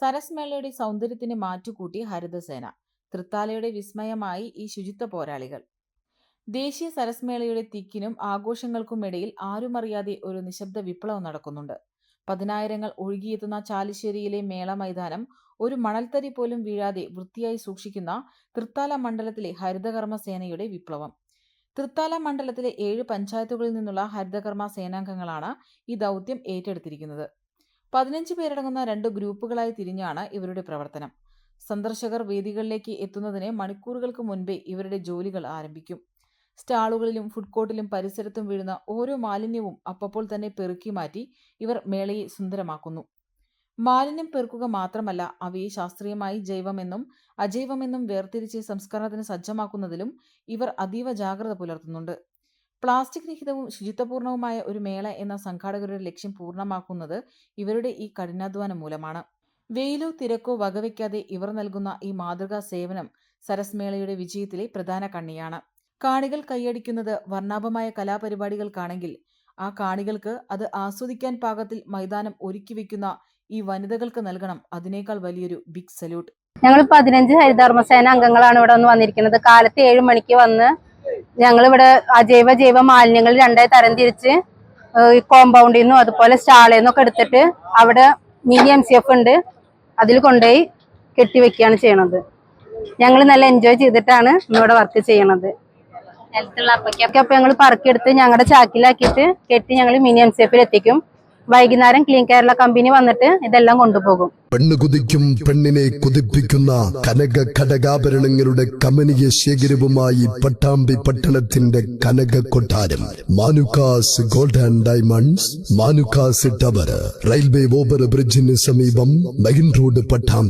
സരസ് മേളയുടെ സൗന്ദര്യത്തിന് മാറ്റുകൂട്ടി ഹരിതസേന. തൃത്താലയുടെ വിസ്മയമായി ഈ ശുചിത്വ പോരാളികൾ. ദേശീയ സരസ്മേളയുടെ തിക്കിനും ആഘോഷങ്ങൾക്കുമിടയിൽ ആരുമറിയാതെ ഒരു നിശബ്ദ വിപ്ലവം നടക്കുന്നുണ്ട്. പതിനായിരങ്ങൾ ഒഴുകിയെത്തുന്ന ചാലിശ്ശേരിയിലെ മേള മൈതാനം ഒരു മണൽത്തരി പോലും വീഴാതെ വൃത്തിയായി സൂക്ഷിക്കുന്ന തൃത്താല മണ്ഡലത്തിലെ ഹരിതകർമ്മ സേനയുടെ വിപ്ലവം. തൃത്താല മണ്ഡലത്തിലെ ഏഴ് പഞ്ചായത്തുകളിൽ നിന്നുള്ള ഹരിതകർമ്മ സേനാംഗങ്ങളാണ് ഈ ദൗത്യം ഏറ്റെടുത്തിരിക്കുന്നത്. പതിനഞ്ച് പേരടങ്ങുന്ന രണ്ട് ഗ്രൂപ്പുകളായി തിരിഞ്ഞാണ് ഇവരുടെ പ്രവർത്തനം. സന്ദർശകർ വേദികളിലേക്ക് എത്തുന്നതിന് മണിക്കൂറുകൾക്ക് മുൻപേ ഇവരുടെ ജോലികൾ ആരംഭിക്കും. സ്റ്റാളുകളിലും ഫുഡ് കോർട്ടിലും പരിസരത്തും വീഴുന്ന ഓരോ മാലിന്യവും അപ്പപ്പോൾ തന്നെ പെറുക്കി മാറ്റി ഇവർ മേളയെ സുന്ദരമാക്കുന്നു. മാലിന്യം പെറുക്കുക മാത്രമല്ല അവയെ ശാസ്ത്രീയമായി ജൈവമെന്നും അജൈവമെന്നും വേർതിരിച്ച് സംസ്കരണത്തിന് സജ്ജമാക്കുന്നതിലും ഇവർ അതീവ ജാഗ്രത പുലർത്തുന്നുണ്ട്. പ്ലാസ്റ്റിക് രഹിതവും ശുചിത്വപൂർണവുമായ ഒരു മേള എന്ന സംഘാടകരുടെ ലക്ഷ്യം പൂർണമാക്കുന്നത് ഇവരുടെ ഈ കഠിനാധ്വാനം മൂലമാണ്. വെയിലോ തിരക്കോ വകവയ്ക്കാതെ ഇവർ നൽകുന്ന ഈ മാതൃകാ സേവനം സരസ് മേളയുടെ വിജയത്തിലെ പ്രധാന കണ്ണിയാണ്. കാണികൾ കൈയടിക്കുന്നത് വർണാഭമായ കലാപരിപാടികൾക്കാണെങ്കിൽ ആ കാണികൾക്ക് അത് ആസ്വദിക്കാൻ പാകത്തിൽ മൈതാനം ഒരുക്കി വെക്കുന്ന ഈ വനിതകൾക്ക് നൽകണം അതിനേക്കാൾ വലിയൊരു ബിഗ് സല്യൂട്ട്. ഞങ്ങൾ പതിനഞ്ച് ഹരിധർമ്മസേന അംഗങ്ങളാണ് ഇവിടെ വന്ന് വന്നിരിക്കുന്നത്. കാലത്ത് ഏഴ് മണിക്ക് വന്ന് ഞങ്ങൾ ഇവിടെ അജൈവ ജൈവ മാലിന്യങ്ങൾ രണ്ടായി തരം തിരിച്ച് ഈ കോമ്പൗണ്ടിൽ നിന്നും അതുപോലെ സ്റ്റാളിൽ നിന്നൊക്കെ എടുത്തിട്ട് അവിടെ മിനി എം സി എഫ് ഉണ്ട്. അതിൽ കൊണ്ടുപോയി കെട്ടിവെക്കുകയാണ് ചെയ്യണത്. ഞങ്ങൾ നല്ല എൻജോയ് ചെയ്തിട്ടാണ് ഇന്നിവിടെ വർക്ക് ചെയ്യണത്. അപ്പൊ ഞങ്ങൾ പറക്കിയെടുത്ത് ഞങ്ങളുടെ ചാക്കിലാക്കിയിട്ട് കെട്ടി ഞങ്ങൾ മിനി എം സി എഫിൽ എത്തിക്കും. വൈകുന്നേരം ക്ലീൻ കേരള കമ്പനി വന്നിട്ട് ഇതെല്ലാം കൊണ്ടുപോകും. പെണ്ണ് കുതിക്കും പെണ്ണിനെ കുതിപ്പിക്കുന്ന കനക ഘടകാഭരണങ്ങളുടെ കമനീയ ശേഖരവുമായി പട്ടാമ്പി പട്ടണത്തിന്റെ കനക കൊട്ടാരം. Manukkas gold and diamonds Manukkas tower railway over ബ്രിഡ്ജിന് സമീപം മെയിൻ റോഡ് പട്ടാമ്പി.